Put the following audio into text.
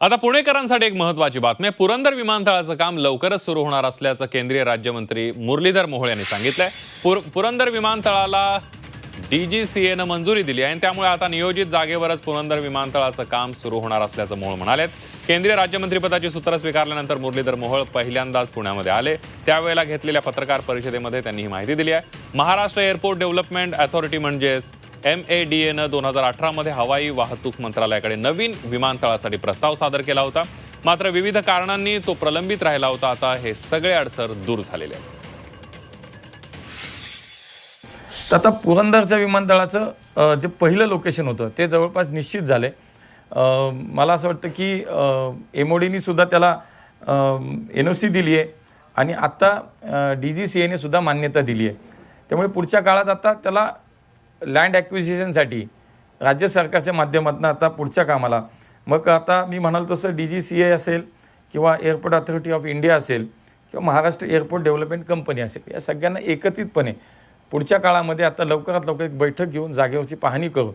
आता पुणेकरांसाठी एक महत्वाची बातमी पुरंदर विमानतळाचं काम लवकरच सुरू होणार असल्याचं केंद्रीय राज्यमंत्री मुरलीधर मोहोळ यांनी सांगितलंय. पुर पुरंदर विमानतळाला डीजीसीएनं मंजुरी दिली आहे आणि त्यामुळे आता नियोजित जागेवरच पुरंदर विमानतळाचं काम सुरू होणार असल्याचं मोहोळ म्हणाले केंद्रीय राज्यमंत्रीपदाची सूत्र स्वीकारल्यानंतर मुरलीधर मोहोळ पहिल्यांदाच पुण्यामध्ये आले. त्यावेळेला घेतलेल्या पत्रकार परिषदेमध्ये त्यांनी ही माहिती दिली आहे. महाराष्ट्र एअरपोर्ट डेव्हलपमेंट अथॉरिटी म्हणजेच एम ए डी एनं दोन हजार अठरामध्ये हवाई वाहतूक मंत्रालयाकडे नवीन विमानतळासाठी प्रस्ताव सादर केला होता. मात्र विविध कारणांनी तो प्रलंबित राहिला होता. आता हे सगळे अडसर दूर झालेले आहेत. आता पुरंदरच्या विमानतळाचं जे पहिलं लोकेशन होतं ते जवळपास निश्चित झाले. मला असं वाटतं की एमओडीनी सुद्धा त्याला एन ओ सी दिली आहे आणि आत्ता डी जी सी एने सुद्धा मान्यता दिली आहे त्यामुळे पुढच्या काळात आता त्याला लँड ॲक्विजिशनसाठी राज्य सरकारच्या माध्यमातून आता पुढच्या कामाला. मग आता मी म्हणाल तसं डी जी सी ए असेल किंवा एअरपोर्ट अथॉरिटी ऑफ इंडिया असेल किंवा महाराष्ट्र एअरपोर्ट डेव्हलपमेंट कंपनी असेल या सगळ्यांना एकत्रितपणे पुढच्या काळामध्ये आता लवकरात लवकर एक बैठक घेऊन जागेवरची पाहणी करून